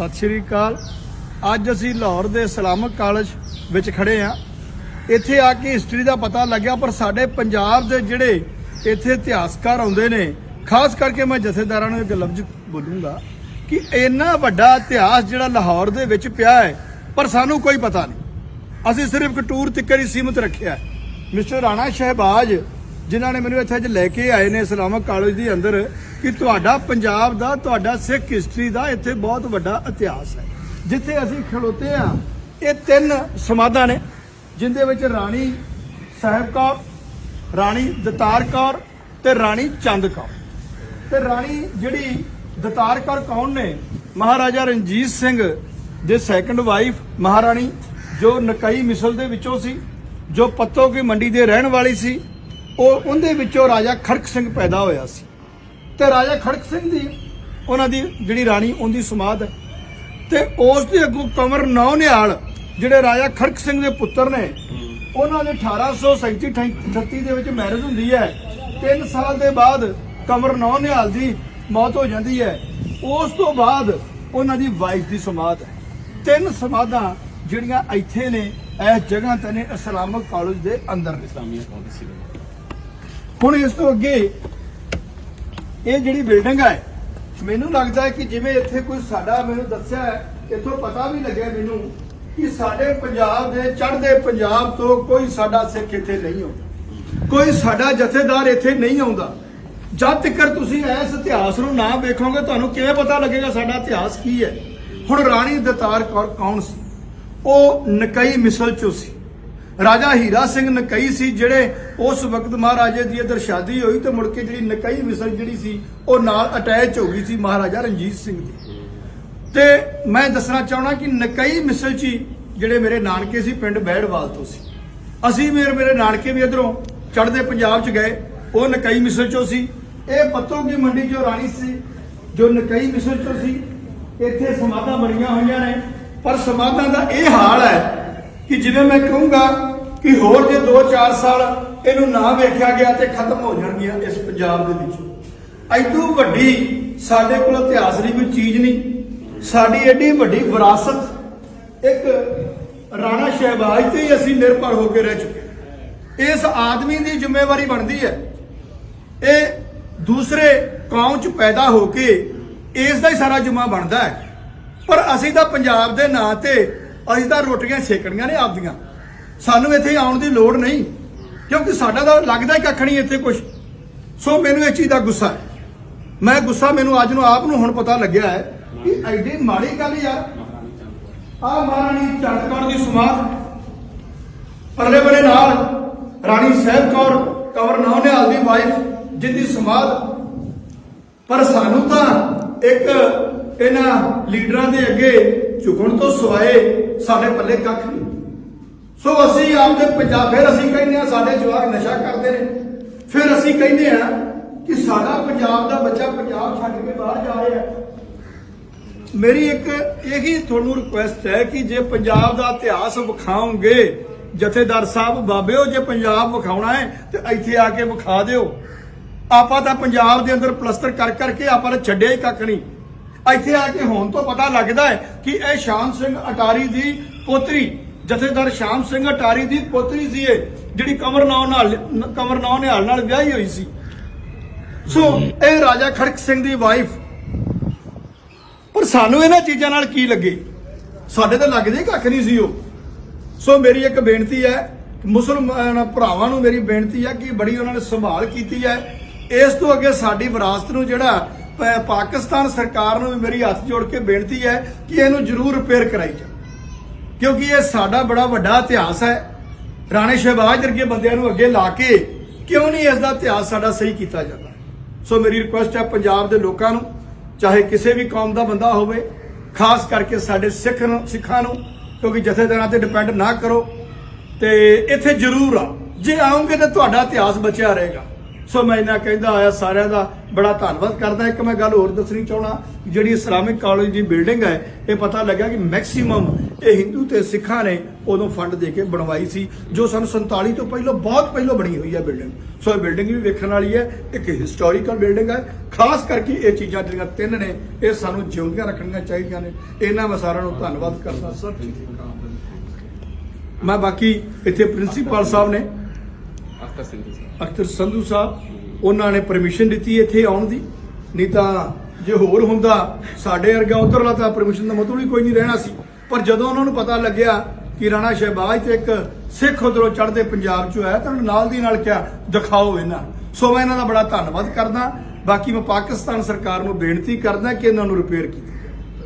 ਸਤਿ ਸ਼੍ਰੀ ਅਕਾਲ। ਅੱਜ ਅਸੀਂ ਲਾਹੌਰ ਦੇ ਇਸਲਾਮਿਕ ਕਾਲਜ ਵਿੱਚ ਖੜੇ ਆ ਇੱਥੇ ਆ ਕੇ ਹਿਸਟਰੀ ਦਾ ਪਤਾ ਲੱਗਿਆ, ਪਰ ਸਾਡੇ ਪੰਜਾਬ ਦੇ ਜਿਹੜੇ ਇੱਥੇ ਇਤਿਹਾਸਕਾਰ ਆਉਂਦੇ ਨੇ, ਖਾਸ ਕਰਕੇ ਮੈਂ ਜਥੇਦਾਰਾਂ ਨੂੰ ਇੱਕ ਲਫ਼ਜ਼ ਬੋਲੂੰਗਾ ਕਿ ਇੰਨਾ ਵੱਡਾ ਇਤਿਹਾਸ ਜਿਹੜਾ ਲਾਹੌਰ ਦੇ ਵਿੱਚ ਪਿਆ ਹੈ, ਪਰ ਸਾਨੂੰ ਕੋਈ ਪਤਾ ਨਹੀਂ। ਅਸੀਂ ਸਿਰਫ ਇੱਕ ਟੂਰ ਤੱਕ ਹੀ ਸੀਮਿਤ ਰੱਖਿਆ ਮਿਸਟਰ ਰਾਣਾ ਸ਼ਹਿਬਾਜ਼, ਜਿਨ੍ਹਾਂ ਨੇ ਮੈਨੂੰ ਇੱਥੇ ਅੱਜ ਲੈ ਕੇ ਆਏ ਨੇ ਇਸਲਾਮਿਕ ਕਾਲਜ ਦੇ ਅੰਦਰ ਕਿ ਤੁਹਾਡਾ ਪੰਜਾਬ ਦਾ, ਤੁਹਾਡਾ ਸਿੱਖ ਹਿਸਟਰੀ ਦਾ ਇੱਥੇ ਬਹੁਤ ਵੱਡਾ ਇਤਿਹਾਸ ਹੈ। ਜਿੱਥੇ ਅਸੀਂ ਖਲੋਤੇ ਆ ਇਹ ਤਿੰਨ ਸਮਾਧਾਂ ਨੇ, ਜਿੰਦੇ ਵਿੱਚ ਰਾਣੀ ਸਾਹਿਬ ਕੌਰ, ਰਾਣੀ ਦਤਾਰ ਕੌਰ ਤੇ ਰਾਣੀ ਚੰਦ ਕੌਰ। ਤੇ ਰਾਣੀ ਜਿਹੜੀ ਦਤਾਰ ਕੌਰ ਕੌਣ ਨੇ? ਮਹਾਰਾਜਾ ਰਣਜੀਤ ਸਿੰਘ ਦੇ ਸੈਕੰਡ ਵਾਈਫ ਮਹਾਰਾਣੀ, ਜੋ ਨਕਈ ਮਿਸਲ ਦੇ ਵਿੱਚੋਂ ਸੀ, ਜੋ ਪੱਤੋ ਕੀ ਮੰਡੀ ਦੇ ਰਹਿਣ ਵਾਲੀ ਸੀ, ਉਹ ਉਹਦੇ ਵਿੱਚੋਂ ਰਾਜਾ ਖੜਕ ਸਿੰਘ ਪੈਦਾ ਹੋਇਆ ਸੀ। ਤੇ ਰਾਜਾ ਖੜਕ ਸਿੰਘ ਦੀ ਉਹਨਾਂ ਦੀ ਜਿਹੜੀ ਰਾਣੀ ਉਹਦੀ ਸਮਾਧ ਹੈ। ਤੇ ਉਸ ਦੇ ਅੱਗੋਂ ਕੰਵਰ ਨੌ ਨਿਹਾਲ ਜਿਹੜੇ ਰਾਜਾ ਖੜਕ ਸਿੰਘ ਦੇ ਪੁੱਤਰ ਨੇ ਉਹਨਾਂ ਦੇ 1837 38 ਦੇ ਵਿੱਚ ਮੈਰਿਜ ਹੁੰਦੀ ਹੈ। 3 ਸਾਲ ਦੇ ਬਾਅਦ ਕੰਵਰ ਨੌ ਨਿਹਾਲ ਦੀ ਮੌਤ ਹੋ ਜਾਂਦੀ ਹੈ। ਉਸ ਤੋਂ ਬਾਅਦ ਉਹਨਾਂ ਦੀ ਵਾਈਫ ਦੀ ਸਮਾਧ ਹੈ। ਤਿੰਨ ਸਮਾਧਾਂ ਜਿਹੜੀਆਂ ਇੱਥੇ ਨੇ ਇਸ ਜਗ੍ਹਾ ਤੇ ਨੇ ਇਸਲਾਮਿਕ ਕਾਲਜ ਦੇ ਅੰਦਰ ਇਸਲਾਮੀਆ ਕਾਲਜ ਸੀ ਹੁਣ ਇਸ ਤੋਂ ਅੱਗੇ ਇਹ ਜਿਹੜੀ ਬਿਲਡਿੰਗ ਹੈ, ਮੈਨੂੰ ਲੱਗਦਾ ਹੈ ਕਿ ਜਿਵੇਂ ਇੱਥੇ ਕੋਈ ਸਾਡਾ ਮੈਨੂੰ ਦੱਸਿਆ ਹੈ, ਇੱਥੋਂ ਪਤਾ ਵੀ ਲੱਗਿਆ ਮੈਨੂੰ ਕਿ ਸਾਡੇ ਪੰਜਾਬ ਦੇ, ਚੜ੍ਹਦੇ ਪੰਜਾਬ ਤੋਂ ਕੋਈ ਸਾਡਾ ਸਿੱਖ ਇੱਥੇ ਨਹੀਂ ਆਉਂਦਾ। ਕੋਈ ਸਾਡਾ ਜਥੇਦਾਰ ਇੱਥੇ ਨਹੀਂ ਆਉਂਦਾ। ਜਦ ਤੱਕ ਤੁਸੀਂ ਇਸ ਇਤਿਹਾਸ ਨੂੰ ਨਾ ਵੇਖੋਗੇ, ਤੁਹਾਨੂੰ ਕਿਵੇਂ ਪਤਾ ਲੱਗੇਗਾ ਸਾਡਾ ਇਤਿਹਾਸ ਕੀ ਹੈ? ਹੁਣ ਰਾਣੀ ਦਤਾਰ ਕੌਰ ਕੌਣ ਸੀ? ਉਹ ਨਕਈ ਮਿਸਲ ਚੋਂ ਸੀ। ਰਾਜਾ ਹੀਰਾ ਸਿੰਘ ਨਕਈ ਸੀ, ਜਿਹੜੇ ਉਸ ਵਕਤ ਮਹਾਰਾਜੇ ਦੀ ਇਧਰ ਸ਼ਾਦੀ ਹੋਈ ਤੇ ਮੁੜ ਕੇ ਜਿਹੜੀ ਨਕਈ ਮਿਸਲ ਜਿਹੜੀ ਸੀ, ਉਹ ਨਾਲ ਅਟੈਚ ਹੋ ਗਈ ਸੀ ਮਹਾਰਾਜਾ ਰਣਜੀਤ ਸਿੰਘ ਦੀ। ਤੇ ਮੈਂ ਦੱਸਣਾ ਚਾਹਣਾ ਕਿ ਨਕਈ ਮਿਸਲ ਚ ਹੀ ਜਿਹੜੇ ਮੇਰੇ ਨਾਨਕੇ ਸੀ, ਪਿੰਡ ਬੈੜਵਾਲ ਤੋਂ ਸੀ। ਅਸੀਂ ਮੇਰੇ ਮੇਰੇ ਨਾਨਕੇ ਵੀ ਇਧਰੋਂ ਚੜ੍ਹਦੇ ਪੰਜਾਬ ਚ ਗਏ, ਉਹ ਨਕਈ ਮਿਸਲ ਚੋਂ ਸੀ। ਇਹ ਪੱਤੋਂ ਕੀ ਮੰਡੀ ਜੋ ਰਾਣੀ ਸੀ, ਜੋ ਨਕਈ ਮਿਸਲ ਚੋਂ ਸੀ। ਇੱਥੇ ਸਮਾਧਾਂ ਬਣੀਆਂ ਹੋਈਆਂ ਨੇ, ਪਰ ਸਮਾਧਾਂ ਦਾ ਇਹ ਹਾਲ ਹੈ ਕਿ ਜਿਵੇਂ ਮੈਂ ਕਹੂੰਗਾ ਕਿ ਹੋਰ ਜੇ 2-4 ਸਾਲ ਇਹਨੂੰ ਨਾ ਵੇਖਿਆ ਗਿਆ ਤੇ ਖਤਮ ਹੋ ਜਾਣਗੀਆਂ ਇਸ ਪੰਜਾਬ ਦੇ ਵਿੱਚ। ਐਡੂ ਵੱਡੀ ਸਾਡੇ ਕੋਲ ਇਤਿਹਾਸ ਦੀ ਕੋਈ ਚੀਜ਼ ਨਹੀਂ। ਸਾਡੀ ਐਡੀ ਵੱਡੀ ਵਿਰਾਸਤ ਇੱਕ ਰਾਣਾ ਸ਼ਹਿਬਾਜ਼ ਤੇ ਹੀ ਅਸੀਂ ਨਿਰਭਰ ਹੋ ਕੇ ਰਹਿ ਚੁੱਕੇ ਇਸ ਆਦਮੀ ਦੀ ਜ਼ਿੰਮੇਵਾਰੀ ਬਣਦੀ ਹੈ। ਇਹ ਦੂਸਰੇ ਕੌਮ ਚ ਪੈਦਾ ਹੋ ਕੇ ਇਸ ਦਾ ਹੀ ਸਾਰਾ ਜੁਮਾ ਬਣਦਾ ਹੈ। ਪਰ ਅਸੀਂ ਤਾਂ ਪੰਜਾਬ ਦੇ ਨਾਂ ਤੇ ਅਸੀਂ ਤਾਂ ਰੋਟੀਆਂ ਸੇਕਣੀਆਂ ਨੇ ਆਪਦੀਆਂ। ਸਾਨੂੰ ਇੱਥੇ ਆਉਣ ਦੀ ਲੋੜ ਨਹੀਂ, ਕਿਉਂਕਿ ਸਾਡਾ ਤਾਂ ਲੱਗਦਾ ਹੀ ਕੱਖ ਨਹੀਂ ਇੱਥੇ ਕੁਝ ਸੋ ਮੈਨੂੰ ਇਹ ਚੀਜ਼ ਦਾ ਗੁੱਸਾ ਹੈ। ਮੈਂ ਗੁੱਸਾ ਮੈਨੂੰ ਅੱਜ ਨੂੰ ਆਪ ਨੂੰ ਹੁਣ ਪਤਾ ਲੱਗਿਆ ਹੈ ਕਿ ਐਡੀ ਮਾੜੀ ਗੱਲ ਯਾਰ। ਆ ਮਹਾਰਾਣੀ ਚੰਦ ਕੌਰ ਦੀ ਸਮਾਧ, ਪਰਲੇ ਬੜੇ ਨਾਲ ਰਾਣੀ ਸਾਹਿਬ ਕੌਰ, ਕਵਰ ਨੌ ਦੀ ਵਾਈਫ ਜਿੰਦੀ ਸਮਾਧ। ਪਰ ਸਾਨੂੰ ਤਾਂ ਇੱਕ ਇਹਨਾਂ ਲੀਡਰਾਂ ਦੇ ਅੱਗੇ ਝੁਕਣ ਤੋਂ ਸਵਾਏ ਸਾਡੇ ਪੱਲੇ ਕੱਖ ਨਹੀਂ। ਸੋ ਅਸੀਂ ਆਪਦੇ ਪੰਜਾਬ, ਫਿਰ ਅਸੀਂ ਕਹਿੰਦੇ ਆ ਸਾਡੇ ਜਵਾਕ ਨਸ਼ਾ ਕਰਦੇ ਨੇ। ਫਿਰ ਅਸੀਂ ਕਹਿੰਦੇ ਆ ਕਿ ਸਾਡਾ ਪੰਜਾਬ ਦਾ ਬੱਚਾ ਪੰਜਾਬ ਛੱਡ ਕੇ ਬਾਹਰ ਜਾ ਰਿਹਾ ਮੇਰੀ ਇੱਕ ਇਹੀ ਤੁਹਾਨੂੰ ਰਿਕੁਐਸਟ ਹੈ ਕਿ ਜੇ ਪੰਜਾਬ ਦਾ ਇਤਿਹਾਸ ਵਿਖਾਓਗੇ, ਜਥੇਦਾਰ ਸਾਹਿਬ, ਬਾਬਿਓ, ਜੇ ਪੰਜਾਬ ਵਿਖਾਉਣਾ ਹੈ, ਤੇ ਇੱਥੇ ਆ ਕੇ ਵਿਖਾ ਦਿਓ। ਆਪਾਂ ਤਾਂ ਪੰਜਾਬ ਦੇ ਅੰਦਰ ਪਲਸਤਰ ਕਰ ਕਰਕੇ ਆਪਾਂ ਨੇ ਛੱਡਿਆ ਹੀ ਕੱਖ ਨਹੀਂ। ਇੱਥੇ ਆ ਕੇ ਹੁਣ ਤੋਂ ਪਤਾ ਲੱਗਦਾ ਹੈ ਕਿ ਇਹ ਸ਼ਾਮ ਸਿੰਘ ਅਟਾਰੀ ਦੀ ਪੋਤਰੀ ਜਥੇਦਾਰ ਸ਼ਾਮ ਸਿੰਘ ਅਟਾਰੀ ਦੀ ਪੋਤਰੀ ਸੀ ਇਹ, ਜਿਹੜੀ ਕਮਰ ਨੌ ਨਾਲ, ਕਮਰ ਨੌ ਨਿਹਾਲ ਨਾਲ ਵਿਆਹੀ ਹੋਈ ਸੀ। ਸੋ, ਇਹ ਰਾਜਾ ਖੜਕ ਸਿੰਘ ਦੀ ਵਾਈਫ ਪਰ ਸਾਨੂੰ ਇਹਨਾਂ ਚੀਜ਼ਾਂ ਨਾਲ ਕੀ ਲੱਗੇ? ਸਾਡੇ ਤਾਂ ਲੱਗਦੇ ਕੱਖ ਨਹੀਂ ਸੀ ਉਹ। ਸੋ, ਮੇਰੀ ਇੱਕ ਬੇਨਤੀ ਹੈ ਮੁਸਲਮਾਨ ਭਰਾਵਾਂ ਨੂੰ ਮੇਰੀ ਬੇਨਤੀ ਹੈ ਕਿ ਬੜੀ ਉਹਨਾਂ ਨੇ ਸੰਭਾਲ ਕੀਤੀ ਹੈ। ਇਸ ਤੋਂ ਅੱਗੇ ਸਾਡੀ ਵਿਰਾਸਤ ਨੂੰ ਜਿਹੜਾ ਪਾਕਿਸਤਾਨ ਸਰਕਾਰ ਨੂੰ ਵੀ ਮੇਰੀ ਹੱਥ ਜੋੜ ਕੇ ਬੇਨਤੀ ਹੈ ਕਿ ਇਹਨੂੰ ਜ਼ਰੂਰ ਰਿਪੇਅਰ ਕਰਾਈ ਜਾਵੇ। ਕਿਉਂਕਿ ਇਹ ਸਾਡਾ ਬੜਾ ਵੱਡਾ ਇਤਿਹਾਸ ਹੈ। ਰਾਣੇ ਸ਼ਹਿਬਾਜ਼ ਵਰਗੇ ਬੰਦਿਆਂ ਨੂੰ ਅੱਗੇ ਲਾ ਕੇ ਕਿਉਂ ਨਹੀਂ ਇਸ ਦਾ ਇਤਿਹਾਸ ਸਾਡਾ ਸਹੀ ਕੀਤਾ ਜਾਂਦਾ? ਸੋ ਮੇਰੀ ਰਿਕੁਐਸਟ ਹੈ ਪੰਜਾਬ ਦੇ ਲੋਕਾਂ ਨੂੰ, ਚਾਹੇ ਕਿਸੇ ਵੀ ਕੌਮ ਦਾ ਬੰਦਾ ਹੋਵੇ, ਖਾਸ ਕਰਕੇ ਸਾਡੇ ਸਿੱਖ ਨੂੰ, ਸਿੱਖਾਂ ਨੂੰ, ਕਿਉਂਕਿ ਜਥੇਦਾਰਾਂ ਤੇ ਡਿਪੈਂਡ ਨਾ ਕਰੋ। ਤੇ ਇੱਥੇ ਜ਼ਰੂਰ ਆ ਜੇ ਆਉਂਗੇ ਤਾਂ ਤੁਹਾਡਾ ਇਤਿਹਾਸ ਬਚਿਆ ਰਹੇਗਾ। ਸੋ ਮੈਂ ਇਹਨਾਂ ਕਹਿੰਦਾ ਆਇਆ ਸਾਰਿਆਂ ਦਾ ਬੜਾ ਧੰਨਵਾਦ ਕਰਦਾ। ਇੱਕ ਮੈਂ ਗੱਲ ਹੋਰ ਦੱਸਣੀ ਚਾਹਣਾ ਜਿਹੜੀ ਇਸਲਾਮਿਕ ਕਾਲਜ ਦੀ ਬਿਲਡਿੰਗ ਹੈ, ਇਹ ਪਤਾ ਲੱਗਾ ਕਿ ਮੈਕਸਿਮਮ ਇਹ ਹਿੰਦੂ ਤੇ ਸਿੱਖਾਂ ਨੇ ਉਦੋਂ ਫੰਡ ਦੇ ਕੇ ਬਣਵਾਈ ਸੀ ਜੋ ਸਾਨੂੰ 47 ਤੋਂ ਪਹਿਲਾਂ ਬਹੁਤ ਪਹਿਲਾਂ ਬਣੀ ਹੋਈ ਹੈ ਬਿਲਡਿੰਗ ਸੋ ਇਹ ਬਿਲਡਿੰਗ ਵੀ ਵੇਖਣ ਵਾਲੀ ਹੈ ਇੱਕ ਹਿਸਟੋਰੀਕਲ ਬਿਲਡਿੰਗ ਹੈ। ਖਾਸ ਕਰਕੇ ਇਹ ਚੀਜ਼ਾਂ ਜਿਹੜੀਆਂ ਤਿੰਨ ਨੇ ਇਹ ਸਾਨੂੰ ਜਿਉਂਦੀਆਂ ਰੱਖਣੀਆਂ ਚਾਹੀਦੀਆਂ ਨੇ। ਇਹਨਾਂ ਮੈਂ ਸਾਰਿਆਂ ਨੂੰ ਧੰਨਵਾਦ ਕਰਦਾ। ਸਰ ਮੈਂ ਬਾਕੀ ਇੱਥੇ ਪ੍ਰਿੰਸੀਪਲ ਸਾਹਿਬ ਨੇ ਅਖਤਰ ਸੰਧੂ ਸਾਹਿਬ ਉਹਨਾਂ ਨੇ ਪਰਮਿਸ਼ਨ ਦਿੱਤੀ ਇੱਥੇ ਆਉਣ ਦੀ। ਨਹੀਂ ਤਾਂ ਜੇ ਹੋਰ ਹੁੰਦਾ ਸਾਡੇ ਵਰਗਾ ਉਧਰਲਾ ਤਾਂ ਪਰਮਿਸ਼ਨ ਦਾ ਮਤਲਬ ਹੀ ਕੋਈ ਨਹੀਂ ਰਹਿਣਾ ਸੀ। ਪਰ ਜਦੋਂ ਉਹਨਾਂ ਨੂੰ ਪਤਾ ਲੱਗਿਆ ਕਿ ਰਾਣਾ ਸ਼ਹਿਬਾਜ਼ ਤੇ ਇੱਕ ਸਿੱਖ ਉਧਰੋਂ ਚੜ੍ਹਦੇ ਪੰਜਾਬ ਚੋਂ ਆਇਆ, ਤਾਂ ਉਹਨਾਂ ਨਾਲ ਦੀ ਨਾਲ ਕਿਹਾ, ਦਿਖਾਓ ਇਹਨਾਂ। ਸੋ ਮੈਂ ਇਹਨਾਂ ਦਾ ਬੜਾ ਧੰਨਵਾਦ ਕਰਦਾ। ਬਾਕੀ ਮੈਂ ਪਾਕਿਸਤਾਨ ਸਰਕਾਰ ਨੂੰ ਬੇਨਤੀ ਕਰਦਾ ਕਿ ਇਹਨਾਂ ਨੂੰ ਰਿਪੇਅਰ ਕੀਤਾ।